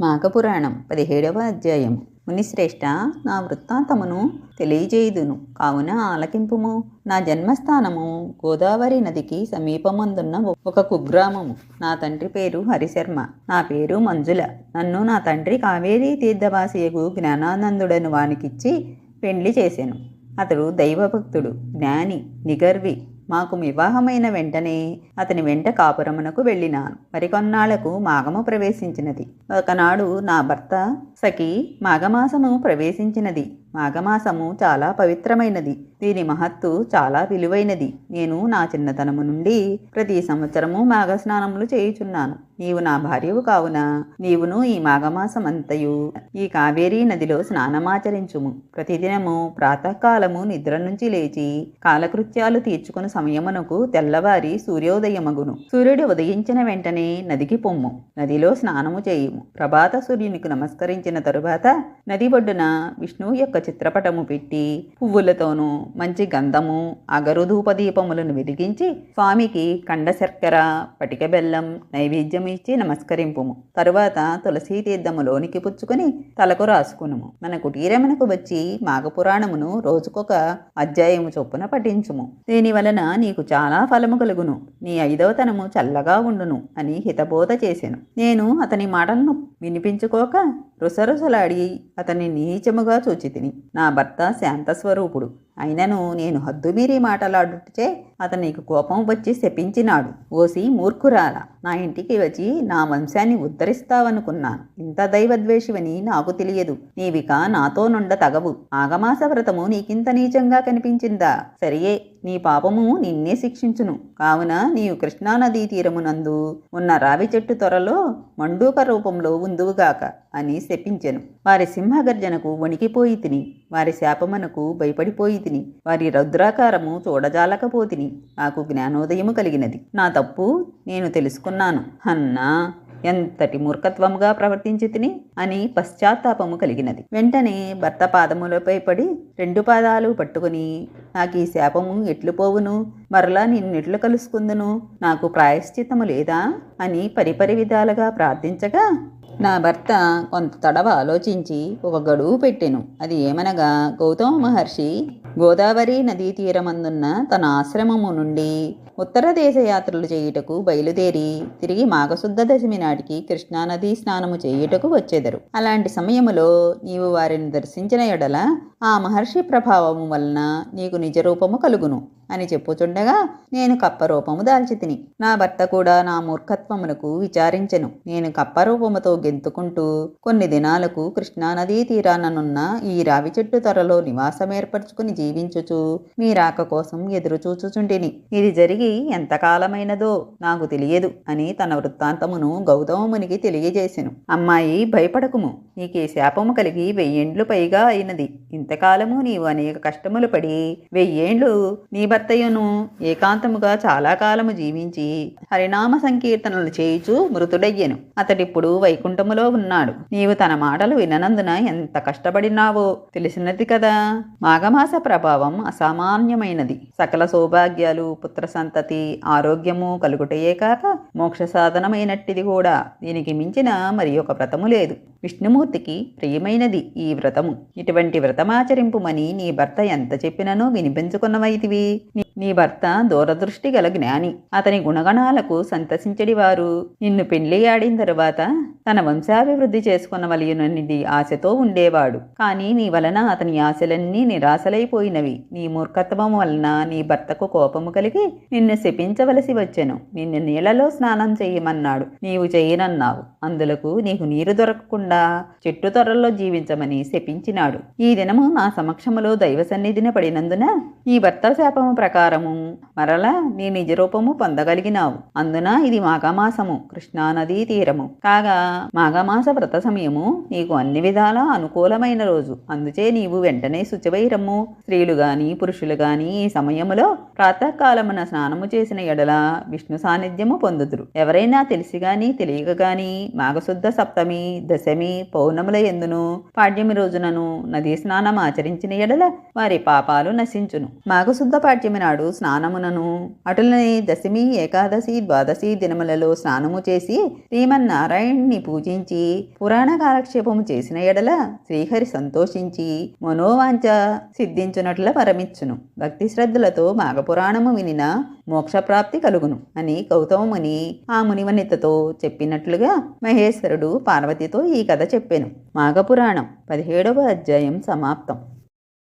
మాఘపురాణం పదిహేడవ అధ్యాయం. మునిశ్రేష్ఠ నా వృత్తాంతమును తెలియజేయుదును. కావున ఆలకింపుము. నా జన్మస్థానము గోదావరి నదికి సమీపమందున్న ఒక కుగ్రామము. నా తండ్రి పేరు హరిశర్మ. నా పేరు మంజుల. నన్ను నా తండ్రి కావేరీ తీర్థవాసియకు జ్ఞానానందుడను వానికిచ్చి పెండ్లి చేశాను అతడు దైవభక్తుడు జ్ఞాని నిగర్వి. మాకు వివాహమైన వెంటనే అతని వెంట కాపురమునకు వెళ్ళినాను. మరికొన్నాళ్ళకు మాఘము ప్రవేశించినది. ఒకనాడు నా భర్త సఖి మాఘమాసము ప్రవేశించినది. మాఘమాసము చాలా పవిత్రమైనది. దీని మహత్తు చాలా విలువైనది. నేను నా చిన్నతనము నుండి ప్రతి సంవత్సరము మాఘ స్నానములు చేయుచున్నాను. నీవు నా భార్యవు కావున నీవును ఈ మాఘమాసం అంతయు ఈ కావేరీ నదిలో స్నానమాచరించుము. ప్రతిదినము ప్రాతకాలము నిద్ర నుంచి లేచి కాలకృత్యాలు తీర్చుకుని సమయమునకు తెల్లవారి సూర్యోదయమగును. సూర్యుడు ఉదయించిన వెంటనే నదికి పొమ్ము. నదిలో స్నానము చేయుము. ప్రభాత సూర్యునికి నమస్కరించిన తరువాత నది ఒడ్డున విష్ణువు యొక్క చిత్రపటము పెట్టి పువ్వులతోనూ మంచి గంధము అగరుధూప దీపములను వెలిగించి స్వామికి కండ శర్కర పటిక బెల్లం నైవేద్యం ఇచ్చి నమస్కరింపుము. తరువాత తులసీ తీర్థములోనికి పుచ్చుకొని తలకు రాసుకునుము. మన కుటీరమునకు వచ్చి మాఘపురాణమును రోజుకొక అధ్యాయము చొప్పున పఠించుము. దీని వలన నీకు చాలా ఫలము కలుగును. నీ ఐదవతనము చల్లగా ఉండును అని హితబోధ చేశాను నేను అతని మాటలను వినిపించుకోక రుసరుసలాడి అతన్ని నీచముగా చూచితిని. నా భర్త శాంతస్వరూపుడు. అయినను నేను హద్దుమీరి మాటలాడుటచే అతనికి కోపం వచ్చి శపించినాడు. ఓసి మూర్ఖురాల నా ఇంటికి వచ్చి నా వంశాన్ని ఉద్ధరిస్తావనుకున్నాను. ఇంత దైవద్వేషివని నాకు తెలియదు. నీవిక నాతో నుండ తగవు. ఆగమాస వ్రతము నీకింత నీచంగా కనిపించిందా? సరియే నీ పాపము నిన్నే శిక్షించును. కావున నీవు కృష్ణానదీ తీరమునందు ఉన్న రావి చెట్టు త్వరలో మండూక రూపంలో ఉందువుగాక అని శపించెను. వారి సింహగర్జనకు వణికిపోయి తిని వారి శాపమనకు భయపడిపోయి తిని వారి రౌద్రాకారము చూడజాలకపోతిని నాకు జ్ఞానోదయము కలిగినది. నా తప్పు నేను తెలుసుకున్నాను. అన్నా ఎంతటి మూర్ఖత్వముగా ప్రవర్తించితిని అని పశ్చాత్తాపము కలిగినది. వెంటనే భర్త పాదములపై పడి రెండు పాదాలు పట్టుకుని నాకు ఈ శాపము ఎట్లు పోవును? మరలా నిన్నెట్లు కలుసుకుందును? నాకు ప్రాయశ్చిత్తము లేదా? అని పరిపరి విధాలుగా ప్రార్థించగా నా భర్త కొంత తడవ ఆలోచించి ఒక గడువు పెట్టెను. అది ఏమనగా గౌతమ మహర్షి గోదావరి నదీ తీరమందున్న తన ఆశ్రమము నుండి ఉత్తర దేశ యాత్రలు చేయుటకు బయలుదేరి తిరిగి మాఘశుద్ధ దశమి నాటికి కృష్ణానదీ స్నానము చేయుటకు వచ్చేదరు. అలాంటి సమయములో నీవు వారిని దర్శించిన ఎడల ఆ మహర్షి ప్రభావము వలన నీకు నిజరూపము కలుగును అని చెప్పుచుండగా నేను కప్పరూపము దాల్చి తిని. నా భర్త కూడా నా మూర్ఖత్వమునకు విచారించెను. నేను కప్ప రూపముతో గెంతుకుంటూ కొన్ని దినాలకు కృష్ణానదీ తీరాననున్న ఈ రావి చెట్టు త్వరలో నివాసం ఏర్పరచుకుని జీవించుచు మీ రాక కోసం ఎదురు చూచుచుంటిని ఇది జరిగి ఎంతకాలమైనదో నాకు తెలియదు అని తన వృత్తాంతమును గౌతమునికి తెలియజేసెను. అమ్మాయి భయపడకుము. నీకే శాపము కలిగి వెయ్యేండ్లు పైగా అయినది. ఇంతకాలము నీవు అనేక కష్టములు పడి వెయ్యేండ్లు నీ భర్తయ్యను ఏకాంతముగా చాలా కాలము జీవించి హరినామ సంకీర్తనలు చేయుచు మృతుడయ్యను. అతడిప్పుడు వైకుంఠ వైకుంఠములో ఉన్నాడు. నీవు తన మాటలు విననందున ఎంత కష్టపడినావో తెలిసినది కదా. మాఘమాస ప్రభావం అసామాన్యమైనది. సకల సౌభాగ్యాలు పుత్ర సంతతి ఆరోగ్యము కలుగుటయే కాక మోక్ష సాధనమైనట్టిది కూడా. దీనికి మించిన మరి ఒక వ్రతము లేదు. విష్ణుమూర్తికి ప్రియమైనది ఈ వ్రతము. ఇటువంటి వ్రతమాచరింపుమని నీ భర్త ఎంత చెప్పిననో వినిపించుకున్నవైతివి నీ- భర్త దూరదృష్టి గల జ్ఞాని. అతని గుణగణాలకు సంతసించడివారు. నిన్ను పెళ్ళి ఆడిన తరువాత తన వంశాభివృద్ధి చేసుకున్నవలయుననిది ఆశతో ఉండేవాడు. కానీ నీ వలన అతని ఆశలన్నీ నిరాశలైపోయినవి. నీ మూర్ఖత్వం వలన నీ భర్తకు కోపము కలిగి నిన్ను శపించవలసి వచ్చెను. నిన్ను నీళ్ళలో స్నానం చేయమన్నాడు. నీవు చేయనన్నావు. అందులకు నీకు నీరు దొరకకుండా చెట్టు త్వరలో జీవించమని శపించినాడు. ఈ దినము నా సమక్షములో దైవ సన్నిధిన పడినందున ఈ భర్త శాపము ప్రకారము మరల నీ నిజ రూపము పొందగలిగినావు. అందున ఇది మాఘమాసము కృష్ణానదీ తీరము. కాగా మాఘమాస వ్రత సమయము నీకు అన్ని విధాలా అనుకూలమైన రోజు. అందుచే నీవు వెంటనే శుచివైరము. స్త్రీలు గాని పురుషులు గాని ఈ సమయములో ప్రాతకాలమున స్నానము చేసిన ఎడల విష్ణు సాన్నిధ్యము పొందుదురు. ఎవరైనా తెలిసి గాని తెలియక గాని మాఘశుద్ధ సప్తమి దశమి పౌర్ణముల ఎందును పాడ్యమి రోజునను నదీ స్నానం ఆచరించిన ఎడల వారి పాపాలు నశించును. మాఘశుద్ధ పాడ్యమి నాడు నాడు స్నానమునను. అటులనే దశమి ఏకాదశి ద్వాదశి దినములలో స్నానము చేసి శ్రీమన్నారాయణ్ణి పూజించి పురాణ కాలక్షేపము చేసిన ఎడల శ్రీహరి సంతోషించి మనోవాంఛ సిద్ధించునట్ల పరమిచ్చును. భక్తి శ్రద్ధలతో మాఘపురాణము వినిన మోక్షప్రాప్తి కలుగును అని గౌతమముని ఆ మునివనితతో చెప్పినట్లుగా మహేశ్వరుడు పార్వతితో ఈ కథ చెప్పాను. మాఘపురాణం పదిహేడవ అధ్యాయం సమాప్తం.